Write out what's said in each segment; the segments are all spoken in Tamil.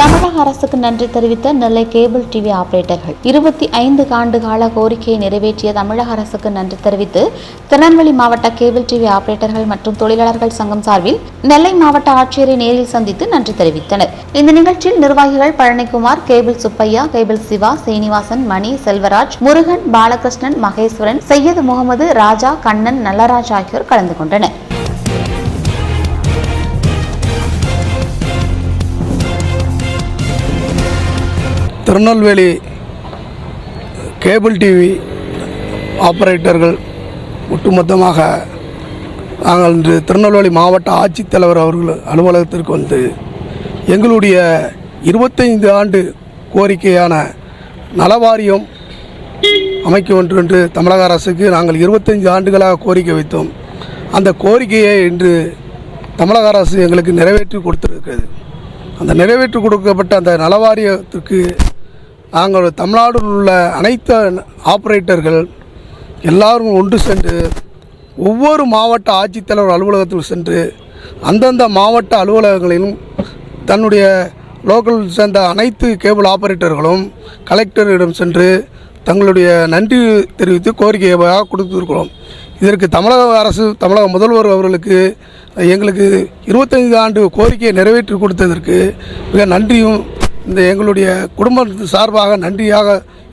தமிழக அரசுக்கு நன்றி தெரிவித்த நெல்லை கேபிள் டிவி ஆபரேட்டர்கள். இருபத்தி ஐந்து ஆண்டு கால கோரிக்கையை நிறைவேற்றிய தமிழக அரசுக்கு நன்றி தெரிவித்து திருநெல்வேலி மாவட்ட கேபிள் டிவி ஆபரேட்டர்கள் மற்றும் தொழிலாளர்கள் சங்கம் சார்பில் நெல்லை மாவட்ட ஆட்சியரை நேரில் சந்தித்து நன்றி தெரிவித்தனர். இந்த நிகழ்ச்சியில் நிர்வாகிகள் பழனிக்குமார் கேபிள் சுப்பையா கேபிள் சிவா சீனிவாசன் மணி செல்வராஜ் முருகன் பாலகிருஷ்ணன் மகேஸ்வரன் சையது முகமது ராஜா கண்ணன் நல்லராஜ் ஆகியோர் கலந்து கொண்டனர். திருநெல்வேலி கேபிள் டிவி ஆப்ரேட்டர்கள் ஒட்டுமொத்தமாக நாங்கள் இன்று திருநெல்வேலி மாவட்ட ஆட்சித்தலைவர் அவர்கள் அலுவலகத்திற்கு வந்து எங்களுடைய இருபத்தைந்து ஆண்டு கோரிக்கையான நலவாரியம் அமைக்க வேண்டும் என்று தமிழக அரசுக்கு நாங்கள் இருபத்தைந்து ஆண்டுகளாக கோரிக்கை வைத்தோம். அந்த கோரிக்கையை இன்று தமிழக அரசு எங்களுக்கு நிறைவேற்றி கொடுத்துருக்கிறது. அந்த நிறைவேற்றி கொடுக்கப்பட்ட அந்த நலவாரியத்திற்கு நாங்கள் தமிழ்நாட்டில் உள்ள அனைத்து ஆப்ரேட்டர்கள் எல்லாரும் ஒன்று சென்று ஒவ்வொரு மாவட்ட ஆட்சித்தலைவர் அலுவலகத்தில் சென்று அந்தந்த மாவட்ட அலுவலகங்களிலும் தன்னுடைய லோக்கல் சேர்ந்த அனைத்து கேபிள் ஆப்ரேட்டர்களும் கலெக்டரிடம் சென்று தங்களுடைய நன்றி தெரிவித்து கோரிக்கையாக கொடுத்துருக்கிறோம். இதற்கு தமிழக அரசு தமிழக முதல்வர் அவர்களுக்கு எங்களுக்கு இருபத்தைந்து ஆண்டு கோரிக்கையை நிறைவேற்றி கொடுத்ததற்கு மிக நன்றியும் இந்த எங்களுடைய குடும்பத்து சார்பாக நன்றியாக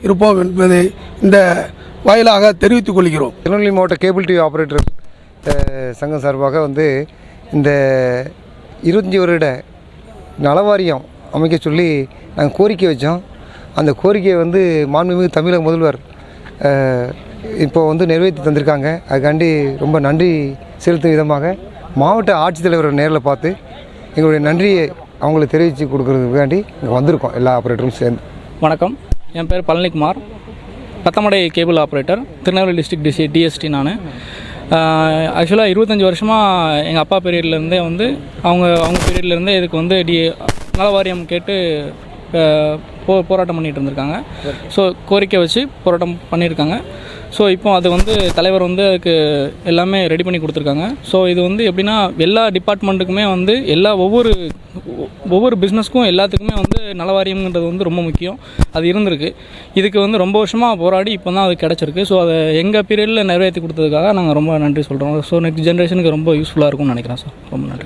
இருப்போம் என்பதை இந்த வாயிலாக தெரிவித்துக் கொள்கிறோம். திருநெல்வேலி மாவட்ட கேபிள் டிவி ஆப்ரேட்டர் சங்கம் சார்பாக வந்து இந்த இருபத்தஞ்சி வருட நலவாரியம் அமைக்க சொல்லி நாங்கள் கோரிக்கை வச்சோம். அந்த கோரிக்கையை வந்து மாண்புமிகு தமிழக முதல்வர் இப்போது இப்போ வந்து நிறைவேற்றி தந்திருக்காங்க. அதுக்காண்டி ரொம்ப நன்றி செலுத்தும் விதமாக மாவட்ட ஆட்சித்தலைவரை நேரில் பார்த்து எங்களுடைய நன்றியை அவங்களுக்கு தெரிவித்து கொடுக்கறதுக்காண்டி இங்கே வந்திருக்கோம் எல்லா ஆப்ரேட்டரும் சேர்ந்து. வணக்கம். என் பேர் Palanikumar. Pathamadai cable operator Tirunelveli district DC DST நான். ஆக்சுவலாக இருபத்தஞ்சி வருஷமாக எங்கள் அப்பா பீரியட்லேருந்தே வந்து அவங்க அவங்க பீரியட்லேருந்தே இதுக்கு வந்து டி நல வாரியம் கேட்டு போ போராட்டம் பண்ணிகிட்டு இருந்திருக்காங்க. ஸோ கோரிக்கை வச்சு போராட்டம் பண்ணியிருக்காங்க ஸோ இப்போ அது வந்து தலைவர் வந்து அதுக்கு எல்லாமே ரெடி பண்ணி கொடுத்துருக்காங்க. ஸோ இது வந்து எப்படின்னா எல்லா டிபார்ட்மெண்ட்டுக்குமே வந்து எல்லா ஒவ்வொரு ஒவ்வொரு பிஸ்னஸ்க்கும் எல்லாத்துக்குமே வந்து நலவாரியம்ன்றது வந்து ரொம்ப முக்கியம். அது இருந்திருக்கு. இதுக்கு வந்து ரொம்ப வருஷமாக போராடி இப்போ தான் அது கிடச்சிருக்கு. ஸோ அதை எங்கள் பீரியடில் நிறைவேற்றி கொடுத்ததுக்காக நாங்கள் ரொம்ப நன்றி சொல்கிறோம் ஸோ நெக்ஸ்ட் ஜென்ரேஷனுக்கு ரொம்ப யூஸ்ஃபுல்லாக இருக்கும்னு நினைக்கிறேன் சார் ரொம்ப நன்றி.